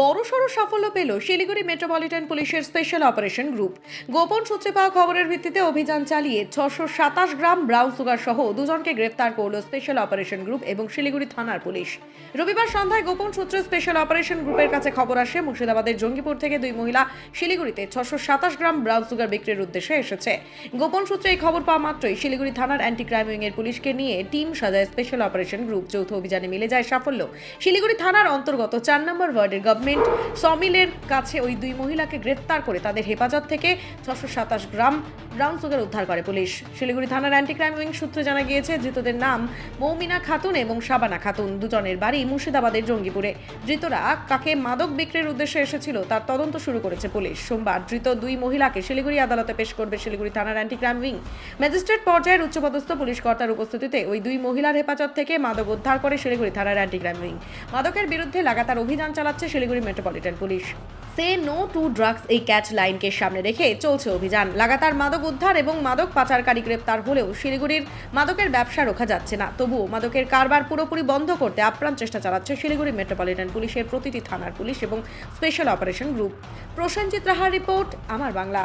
বড়সড় সাফল্য পেল শিলিগুড়ি মেট্রোপলিটন পুলিশের স্পেশাল অপারেশন গ্রুপ। গোপন সূত্রে পাওয়া খবরের ভিত্তিতে অভিযান চালিয়ে ছশো সাতাশ গ্রাম ব্রাউন সুগার সহ দুজনকে গ্রেপ্তার করল স্পেশাল অপারেশন গ্রুপ এবং শিলিগুড়ি থানার পুলিশ। রবিবার সন্ধ্যায় গোপন সূত্রে স্পেশাল অপারেশন গ্রুপের কাছে খবর আসে, মুর্শিদাবাদের জঙ্গিপুর থেকে দুই মহিলা শিলিগুড়িতে ছশো সাতাশ গ্রাম ব্রাউন সুগার বিক্রির উদ্দেশ্যে এসেছে। গোপন সূত্রে এই খবর পাওয়া মাত্রই শিলিগুড়ি থানার অ্যান্টি ক্রাইম উইং এর পুলিশকে নিয়ে টিম সাজায় স্পেশাল অপারেশন গ্রুপ। যৌথ অভিযানে মিলে যায় সাফল্য। শিলিগুড়ি থানার অন্তর্গত চার নম্বর ওয়ার্ডের গভর্নমেন্ট সমিলের কাছে ওই দুই মহিলাকে গ্রেফতার করে তাদের হেফাজত থেকে ছশো সাতাশ গ্রাম ব্রাউন সুগার উদ্ধার করে পুলিশ। শিলিগুড়ি থানার অ্যান্টি ক্রাইম উইং সূত্রে জানা গিয়েছে, ধৃতদের নাম মৌমিনা খাতুন এবং শাবানা খাতুন। দুজনের বাড়ি মুর্শিদাবাদের জঙ্গিপুরে। ধৃতরা কাকে মাদক বিক্রির উদ্দেশ্যে এসেছিল তার তদন্ত শুরু করেছে পুলিশ। সোমবার ধৃত দুই মহিলাকে শিলিগুড়ি আদালতে পেশ করবে শিলিগুড়ি থানার অ্যান্টি ক্রাইম উইং। ম্যাজিস্ট্রেট পর্যায়ের উচ্চপদস্থ পুলিশ কর্তার উপস্থিতিতে ওই দুই মহিলার হেফাজত থেকে মাদক উদ্ধার করে শিলিগুড়ি থানার অ্যান্টি ক্রাইম উইং। মাদকের বিরুদ্ধে লাগাতার অভিযান চালাচ্ছে Siliguri metropolitan police. Say no to drugs এই ক্যাচ লাইনকে সামনে রেখে চলছে অভিযান। লাগাতার মাদক উদ্ধার এবং মাদক পাচারকারী গ্রেপ্তার হলেও শিলিগুড়ির মাদকের ব্যবসা রোখা যাচ্ছে না। তবুও মাদকের কারবার পুরোপুরি বন্ধ করতে আপ্রাণ চেষ্টা চালাচ্ছে শিলিগুড়ি মেট্রোপলিটন পুলিশের প্রতিটি থানার পুলিশ এবং special operation group Prosenjit রাহার report Amar Bangla.